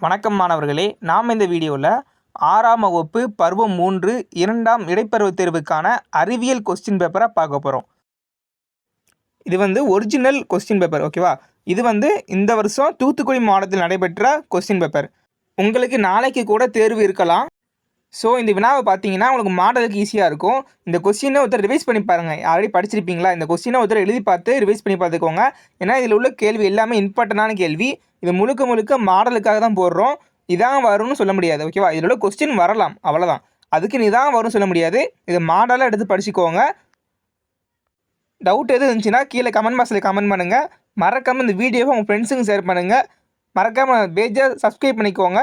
வணக்கம் மாணவர்களே நாம் இந்த வீடியோவில் ஆறாம் வகுப்பு பருவம் மூன்று இரண்டாம் இடைப்பருவத் தேர்வுக்கான அறிவியல் கொஸ்டின் பேப்பரை பார்க்க போகிறோம் இது வந்து ஒரிஜினல் கொஸ்டின் பேப்பர் ஓகேவா இது வந்து இந்த வருஷம் தூத்துக்குடி மாவட்டத்தில் நடைபெற்ற கொஸ்டின் பேப்பர் உங்களுக்கு நாளைக்கு கூட தேர்வு இருக்கலாம். ஸோ இந்த வினாவை பார்த்தீங்கன்னா உங்களுக்கு மாடலுக்கு ஈஸியாக இருக்கும். இந்த கொஸ்டினை ஒருத்தர் ரிவைஸ் பண்ணி பாருங்கள் ஆல்ரெடி படிச்சிருப்பீங்களா? இந்த கொஸ்டினை ஒருத்தர் எழுதி பார்த்து ரிவைஸ் பண்ணி பார்த்துக்கோங்க. ஏன்னா இதில் உள்ள கேள்வி எல்லாமே இம்பார்ட்டண்டான கேள்வி. இது முழுக்க முழுக்க மாடலுக்காக தான் போடுறோம். இதான் வரும்னு சொல்ல முடியாது ஓகேவா இதில் உள்ள கொஸ்டின் வரலாம் அவ்வளோதான் அதுக்கு நீ தான் வரும்னு சொல்ல முடியாது. இது மாடலாக எடுத்து படிச்சுக்கோங்க. டவுட் எது இருந்துச்சுன்னா கீழே கமெண்ட் பாக்ஸில் கமெண்ட் பண்ணுங்கள் மறக்காமல் இந்த வீடியோவை உங்கள் ஃப்ரெண்ட்ஸுங்க ஷேர் பண்ணுங்கள் மறக்காமல் பேஜை சப்ஸ்கிரைப் பண்ணிக்கோங்க.